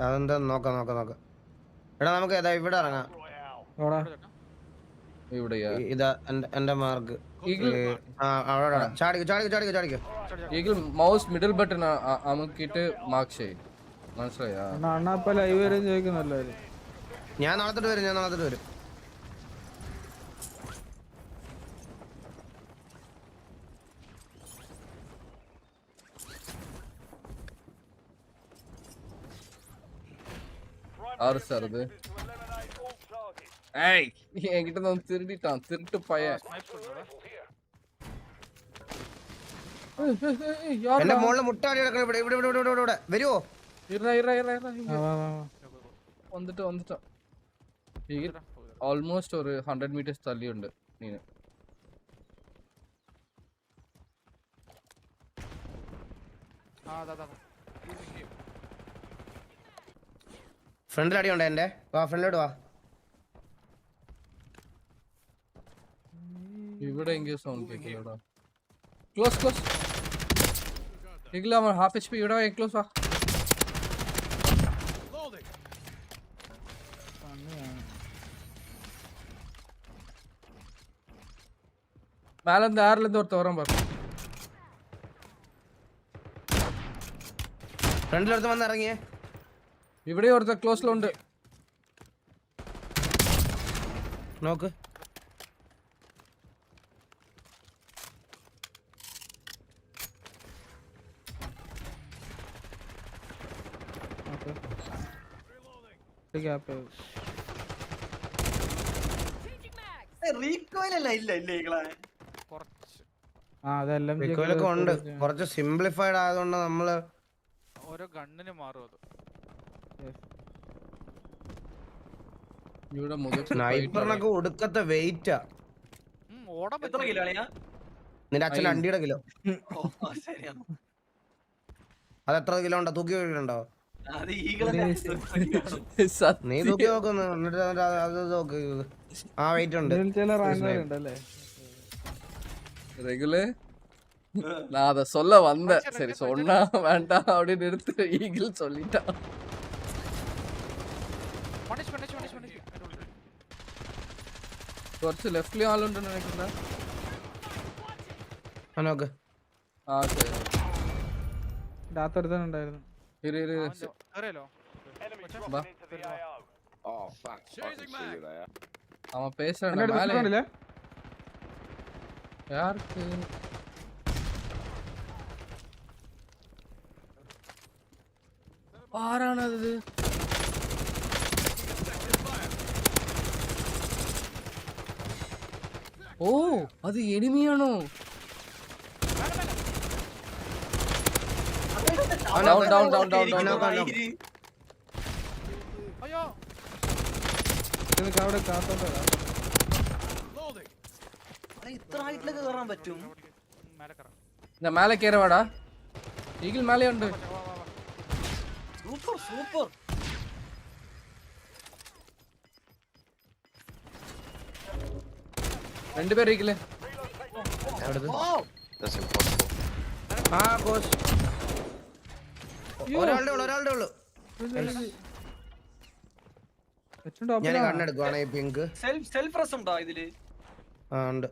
അതെന്താ? നോക്കാം നോക്കാം നോക്കാം. എടാ നമുക്ക് ഏതാ? ഇവിടെ ഇറങ്ങാം. ഇതാ എന്റെ എന്റെ മാർക്ക്. ചാടിക്കോ ചാടിക്കോ ചാടിക്കോ ചാടിക്കോ. Eagle mouse middle button mark ചെയ്യും. മനസ്സിലായോ? അണ്ണാ ലൈവ് ചോദിക്കുന്നല്ലോ ഞാൻ നാളത്തോട്ട് വരും ഞാൻ നാളത്തോട്ട് വരും. ആറ് സാർ ഇത്. ഏയ് എങ്കിട്ട് നമ്മൾ തിരുടിട്ടാ തിരുട്ട് പയ. എന്റെ മോളിൽ മുട്ടാടി കിടക്കണം ഇവിടെ ഇവിടെ ഇവിടെ വരുവോ? ഇറ ഇറ ഇറ ഇറ വന്നിട്ട് വന്നിട്ടാ. ഓൾമോസ്റ്റ് ഒരു ഹൺഡ്രഡ് മീറ്റേഴ്സ് തള്ളിയുണ്ട് നീന് ആ അതാ. ഫ്രണ്ടിൽ അടി ഉണ്ടോ എന്റെ വാ ഫ്രണ്ടിലോട്ട് വാ ഇവിടെ എങ്കയോ സൗണ്ട് കേൾക്കില്ലടാ ക്ലോസ് ക്ലോസ് ഈഗിൾ അവൻ ഹാഫ് എച്ച് പി ഇവിടെ ക്ലോസ് വാ மேலேருந்து ஏர்லேருந்து ஒருத்தர் வரான் பாரு ഫ്രണ്ടിലെടുത്ത് വന്ന് ഇറങ്ങിയേ ഇവിടെയും ഒരുത്തർ ഓർത്ത ക്ലോസിലുണ്ട് നോക്ക് കുറച്ച്. സിംപ്ലിഫൈഡ് ആയതുകൊണ്ട് നമ്മൾ ഓരോ ഗണ്ണിന് മാറും അത്. ഇവിടെ മുതൽ സ്നൈപ്പറിനൊക്കെ ഒടുക്കത്തെ വെയിറ്റാ ഉം, ഓടാൻ എത്ര പറ്റില്ല. കിലോ അളിയാ നിന്റെ അച്ഛൻ്റെ അണ്ടിയുടെ കിലോ ഓ ശരിയാണ് അത് എത്ര കിലോ ഉണ്ടോ തൂക്കി നോക്കിയിട്ടുണ്ടോ അത് ഈകളെ നീ തൂക്കി നോക്കുന്നു എന്നിട്ട് അത് അത് അത് നോക്ക് ആ വെയിറ്റ് ഉണ്ട് ഇതിൽ ചില റാങ്കർ ഉണ്ടല്ലേ ரெகுலு நான் அத சொல்ல வந்தேன் சரி சொன்னா வேண்டாம் அப்படின்னு எடுத்து ஈகிள் சொல்லிட்டான் കുറച്ച് ലെഫ്റ്റിൽ ആളുണ്ട് നോക്ക് ആ ശരി രാത്രിത്തനുണ്ടായിരുന്നു ഓ അത് എനിമിയാണോ ഡൗൺ ഡൗൺ ഡൗൺ കയറാൻ പറ്റും. മേലെ കയറവാടാ ഈഗിൽ ഉണ്ട് സൂപ്പർ സൂപ്പർ രണ്ടുപേർ ഇരിക്കില്ലേ ആ ബോസ് ഒരാളുടെ ഉള്ളു ഒരാളുടെ ഉള്ളു. ഞാൻ കണ്ണെടുക്കുവാണ് ഈ പിങ്ക് സെൽഫ് സെൽഫ് റസ് ഉണ്ടോ ഇതിൽ? ആ ഉണ്ട്.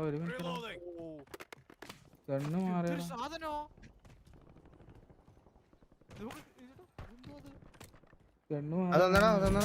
ഒരു ഗണ്ണ് മാറിയ ഗണ്ണ് മാറി. അതെന്താ അതെന്താ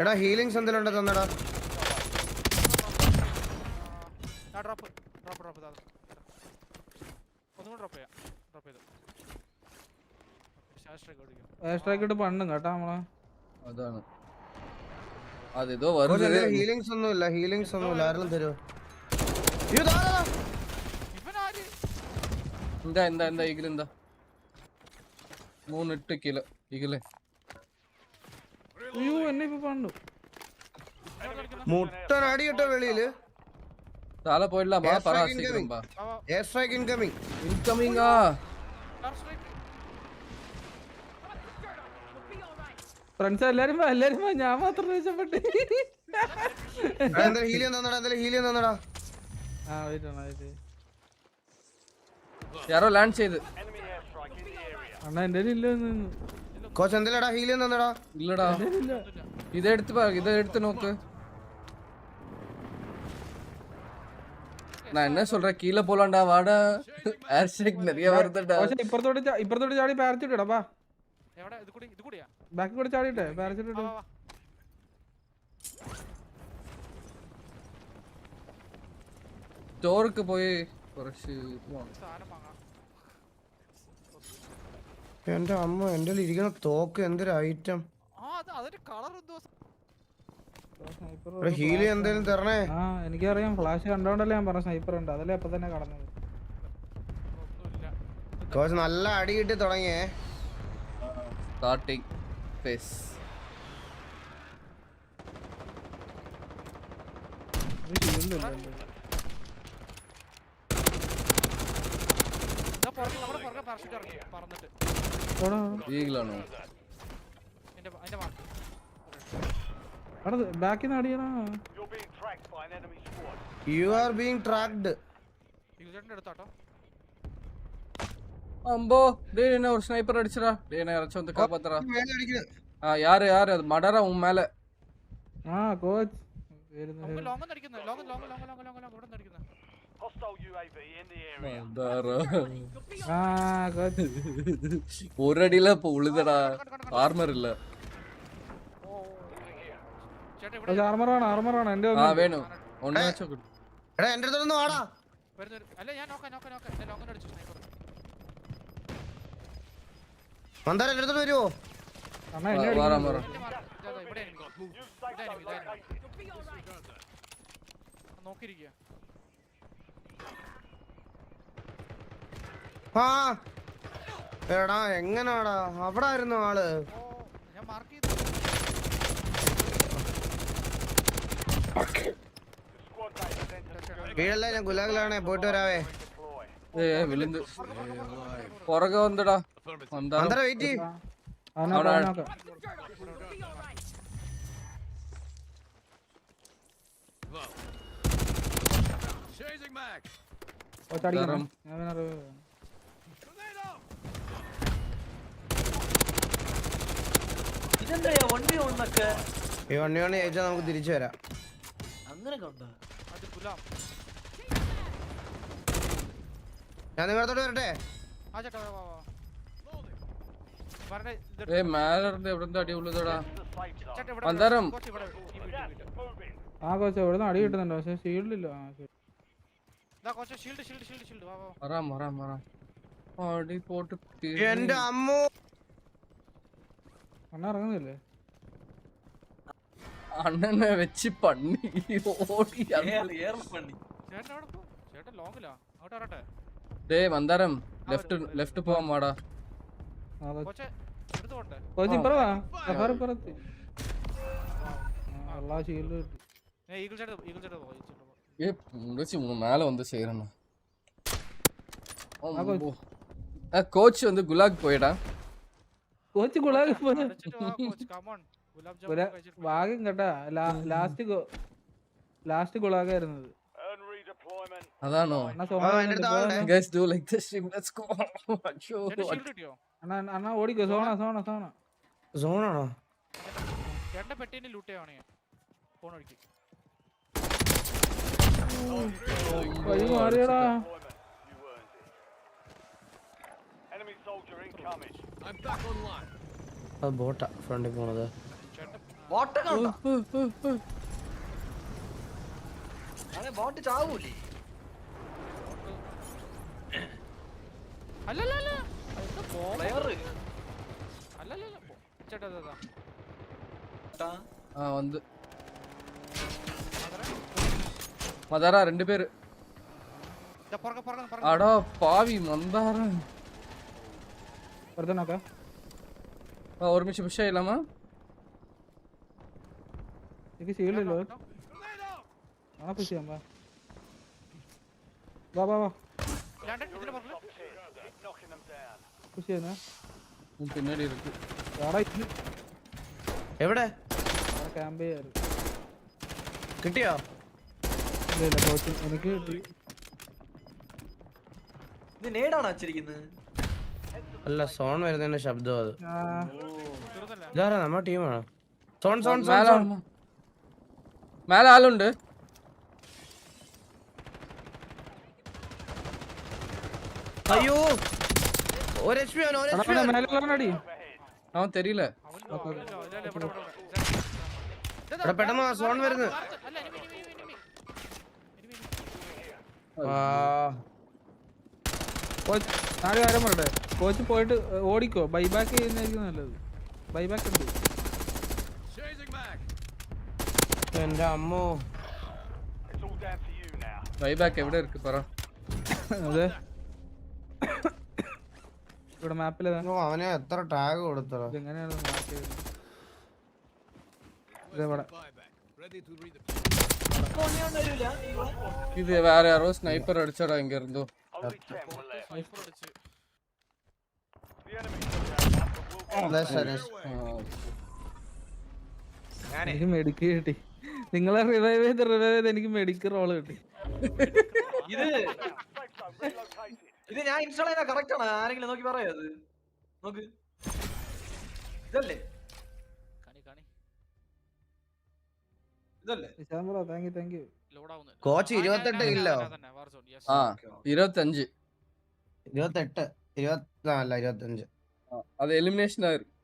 എടാ ഹീലിംഗ്സ് എന്തെങ്കിലും ഉണ്ടോ തന്നടാ ഡ്രോപ്പ് ഡ്രോപ്പ് ഡ്രോപ്പ് ഇതാ ഒന്നും ഡ്രോപ്പ് ചെയ്യാം. ഡ്രോപ്പ് ചെയ്തു. സ്ട്രൈക്ക് ഇട്ട് പണ്ണും കേട്ടോ നമ്മളെ. അതാണ്. ഒന്നും ഇല്ല ഒന്നും എന്താ എന്താ എന്താ ഈഗിലെന്താ കിലോ ഇഗിലേ അയ്യോ എന്നെ ഇപ്പൊ പണ്ടു. മുട്ടനടി കേട്ടോ വെളിയിൽ താഴെ പോയില്ല ബാ പറ incoming air strike incoming incoming friends എല്ലാരും എല്ലാരും ഞാൻ മാത്രം രക്ഷപ്പെട്ടു. ഹീലി തന്നടാ എന്തായാലും ഹീലി തന്നടാ? ആ വെയിറ്റ് വെയിറ്റ് യാരോ ലാൻഡ് ചെയ്ത്. അണ്ണാ എന്റെ ഇല്ലന്ന് കോച്ച് എന്തിലടാ ഹീൽ തന്നടാ இல்லடா ഇല്ല இதை எடுத்து பாரு இதை எடுத்து நோக்கு நான் என்ன சொல்றேன் கீழே போலாம்டா வாடா ஏர் ஸ்ட்ரைக் நிறைய வருதுடா പക്ഷെ ഇപ്പുറത്തോട്ട് ചാ- ഇപ്പുറത്തോട്ട് ചാടി പാരച്ചിട്ട് ഇടാ ബാ എവിടെ ഇത് കൂടി ഇത് കൂടിയാ ബാക്കി കൂടെ ചാടിയിട്ടെ പാരച്ചിട്ട് വാ, വാ, വാ. സ്റ്റോർക്ക് പോയി കുറച്ച് പോണം. സാധനം വാങ്ങാം എന്റെ അമ്മ എന്റെ ഇരിക്കുന്ന തോക്ക് എന്തൊരു ഐറ്റം ആ എന്തേലും തരണേ? എനിക്കറിയാം. ഫ്ലാഷ് കണ്ടോണ്ടല്ലേ ഞാൻ പറഞ്ഞ സ്നൈപ്പർ ഉണ്ട്. അതല്ലേ അപ്പൊ തന്നെ കടന്നത്. കോച്ച് നല്ല അടി കിട്ടി തുടങ്ങിയേ. സ്റ്റാർട്ടിങ് ഫേസ് നമ്മുടെ പുറകെ പറന്നിട്ട്. എവിടെ? ഈഗിളാണോ എന്റെ അതിന്റെ മാർക്ക് അവിടെ ബാക്കിൽ നിന്ന് അടിയണ യു ആർ ബീങ് ട്രാക്ഡ് യുജന്റെ അടുത്താട്ടോ அம்போ டேய் என்ன ஒரு ஸ்னைப்பர் அடிச்சுடா டேய் என்ன யாராச்சும் வந்து காப்பாத்துறா ஆ யாரு யாரு அது மடரா உன் மேல ആ കോച്ച് വരുന്നു നമുക്ക് ലോങ് അടിക്കുന്നത് ലോങ് ലോങ് ലോങ് ലോങ് ஒரு அடியில இப்ப உழுதடா ஆர்மர் இல்ல ചേട്ടാ ഇവിടെ കോച്ച് ആർമറാണ് ആർമറാണ് എന്റെ ஆ வேணும் ஒன்னாச்சும் கொடு. എടാ എന്റെ അടുത്തൊന്ന് വാടാ വരുന്ന ഒരു- അല്ല ഞാൻ നോക്കാം നോക്കാം നോക്കാം എന്റെ ലോങ്ങിന് അടിച്ചു സ്നൈപ്പർ മന്ദാര എന്റെ അടുത്തോട്ട് വരുവോ അണ്ണാ എന്നെ வா- അടിക്കുന്നു. வரான் வரான் എന്റെ മാർക്ക് ഇതാ, ഇതാ, ഇവിടെ enemy. ഇതാ enemy, ഇതാ enemy. നോക്കിയിരിക്കുക ആ. എടാ എങ്ങനാടാ? അവിടെ ആയിരുന്നു ആൾ. വീടല്ല ഞാൻ ഗുലാഗിലാണേ. പോയിട്ട് വരാവേ. പുറകെ വന്നിടാ. Wait Wow. ഈ വണ്ടി വണ്ടി അയച്ചാൽ നമുക്ക് തിരിച്ചു വരാം. ഞാൻ നിങ്ങളത്തോട്ട് വരട്ടെ? ആ കോച്ച അടി കിട്ടുന്നുണ്ടോ പക്ഷെ സീഡിലില്ല ശരി കുറച്ച് ഷീൽഡ് ഷീൽഡ് ഷീൽഡ് ഷീൽഡ് വാ വാ മറാം മറാം മറാം ഓടി പോട്ട് എന്റെ അമ്മോ. അണ്ണ ഇറങ്ങുന്നില്ലേ? അണ്ണനെ വെച്ച് പണ്ണി ഓടി ചേട്ടൻ അവിടെ പോ? ചേട്ടൻ ലോങ്ങിലാ. അങ്ങോട്ട് വരട്ടെ. ദേ മന്ദാരം ലെഫ്റ്റ് ലെഫ്റ്റ് പോവാൻ വാടാ കൊച്ചെ എടുത്ത് പോട്ടെ കൊച്ചി ഇപ്പറവാ? അപ്പറ ഇപ്പറത്ത്. അള്ളാ ഷീൽഡ് കിട്ടി. ഏ ഈഗിൾ ചേട്ടൻ ഈഗിൾ ചേട്ടൻ പോ ഈഗിൾ ஏ முடிச்சு உன் மேல வந்து செய்யறேண்ணா கோச் வந்து குலாக் போயிடா കോച്ച് ഗുലാഗ് പോലെ അടിച്ചിട്ട് വാ കോച്ച് കമോൺ ഗുലാബ് ഒരു ജാമുൻ കഴിച്ചിട്ട് ഭാഗ്യം കേട്ടാ ലാസ്റ്റ് ലാസ്റ്റ് ഗുലാഗായിരുന്നത് அதானோ അണ്ണ ആ, എൻ്റെ അടുത്ത് ആളുണ്ട്. സോണ guys do like this stream let's go അയ്യോ ചേട്ടൻ ഷീൽഡ് കിട്ടിയോ അണ്ണ അണ്ണ ഓടിക്കോ സോണ സോണ സോണ സോണാണോ ചേട്ടന്റെ പെട്ടീനെ ലൂട്ട് ചെയ്യുവാണ് ഞാൻ ഫോൺ ഒഴുക്കി വഴി മാറിയടാ. ബോട്ടാ ഫ്രണ്ടിൽ പോണത്. ബോട്ട് ചാവൂലേ? അല്ലല്ല പ്ലെയർ അല്ലല്ല ചേട്ടാ അതാ, അതാ. மதாரா ரெண்டு பேர். அடா பாவி மந்தாரா. வருதுனாக்கா ஒரு நிமிஷம் புஷ் இல்லாமா. இதுக்கு சிவில் இல்லை? வா வா வா. புஷ் ஆனா பின்னாடி இருக்கு. வாடா இது. எവിടെ கேம்பே இருக்கு கிட்டியா? ഇല്ല ഇല്ല കോച്ച് എനിക്ക് കിട്ടി ഇത് നേടാണ് വെച്ചിരിക്കുന്നത് അല്ല സോൺ വരുന്നതിന്റെ ശബ്ദം അത്. നമ്മ ടീമാണ് ഇതാരാ? നമ്മുടെ ടീമാണോ സോൺ സോൺ സോൺ മേലെ സോൺ. ആളുണ്ട്. അയ്യോ! ഒരു എച്ച് പി അവൻ ഒരു എടാ, എച്ച് പി അവനെ മേലെ അവൻ തെരിയില്ല? അവൻ ഇല്ല, അവൻ ഇല്ല, ഇല്ല, ഇല്ല, ഇവിടെ, ഇവിടെ, ഇവിടെ. ഇതാ, എടാ പെട്ടെന്ന് വാ, സോൺ വരുന്നു അല്ല എനിമി എനിമി എനിമി എനിമി ആ കോച്ച് നാല് കാര്യം പറയട്ടെ. കോച്ച് പോയിട്ട് ഓടിക്കോ. ബൈബാക്ക് ചെയ്യുന്നതായിരിക്കും നല്ലത്. ബൈബാക്ക് ഉണ്ട്. എന്റെ അമ്മോ. ബൈബാക്ക് എവിടെ ഇருக்கு പറ. അതെ. ഇവിടെ മാപ്പിൽ അവനെ എത്ര ടാഗ് കൊടുത്തോ എങ്ങനെയാണ് മാർക്ക് ചെയ്തത് ഇത് വേറെ ആരോ സ്നൈപ്പർ അടിച്ചടാ അടിച്ച് എനിക്ക് മെഡിക്ക് കിട്ടി. നിങ്ങളെ റിവൈവ് ചെയ്ത് റിവൈവ് ചെയ്ത് എനിക്ക് മെഡിക്ക് റോൾ കിട്ടി. ഇത് ഇത് ഞാൻ ഇൻസ്റ്റാൾ ചെയ്ത കറക്റ്റ് ആണ്? ആരെങ്കിലും നോക്കി പറയാ നോക്ക്. ഇതല്ലേ? കോച്ച് ഇരുപത്തെട്ട് ഇല്ലോ. ആ ഇരുപത്തഞ്ച്. ഇരുപത്തെട്ട് ഇരുപത്തി അല്ല ഇരുപത്തഞ്ച് അത് എലിമിനേഷൻ ആയിരുന്നു